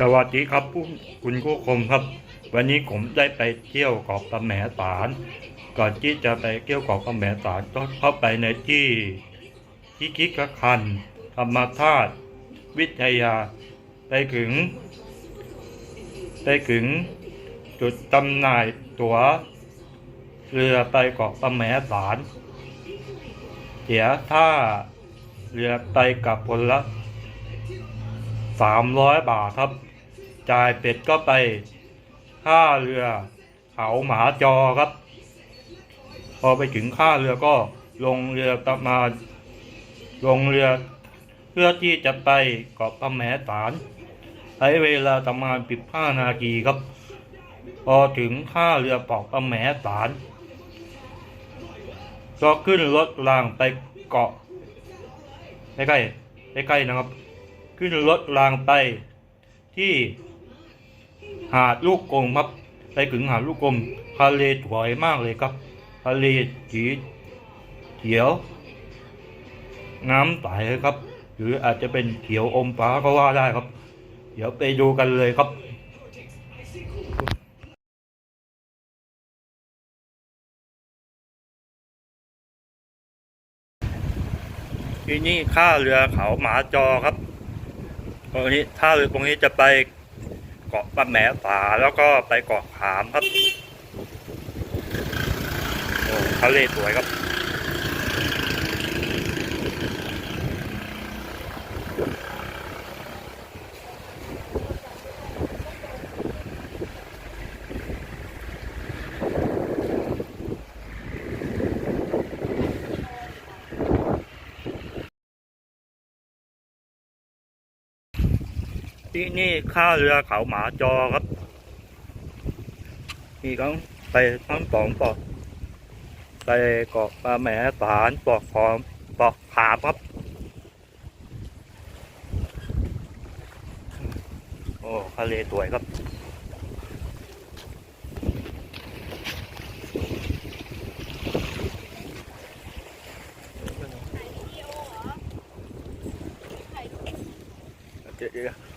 สวัสดีครับผู้คุณผู้ชมครับ วันนี้ผมได้ไปเที่ยวเกาะปะแหมสารก่อนที่จะไปเที่ยวเกาะปะแหมสารก็เข้าไปในที่ที่คิกคันธรรมธาตุวิทยาไปถึงไปถึงจุดจำหน่ายตั๋วเรือไปเกาะปะแหมสารเสียค่าเรือไปกับคนละ สามร้อยบาทครับ จ่ายเป็ดก็ไปค่าเรือเขาหมาจอครับ พอไปถึงค่าเรือก็ลงเรือประมาลงเรือ เพื่อที่จะไปเกาะปะแหมสารใช้เวลาประมาณสิบห้านาทีครับ พอถึงค่าเรือเกาะปะแหมสารก็ขึ้นรถรางไปเกาะใกล้ๆใกล้นะครับ ขึ้นรถรางไป ที่หาดลูกกงครับไปถึงหาดลูกกงทะเลสวยมากเลยครับทะเลสีเขียว น้ำใสครับ หรืออาจจะเป็นเขียวอมฟ้าก็ว่าได้ครับ เดี๋ยวไปดูกันเลยครับที่นี่ท่าเรือเขาหมาจอครับ ตรงนี้ท่าเรือตรงนี้จะไปเกาะปะแหมฝาแล้วก็ไปเกาะขามครับโอ้ทะเลสวยครับ ที่นี่ข้าเรือเขาหมาจอครับ มีทั้งไปทั้งสองปอกไปเกาะปลาแหมสารปอกคอมปอกขามครับ โอ้ทะเลสวยครับเดี๋ยว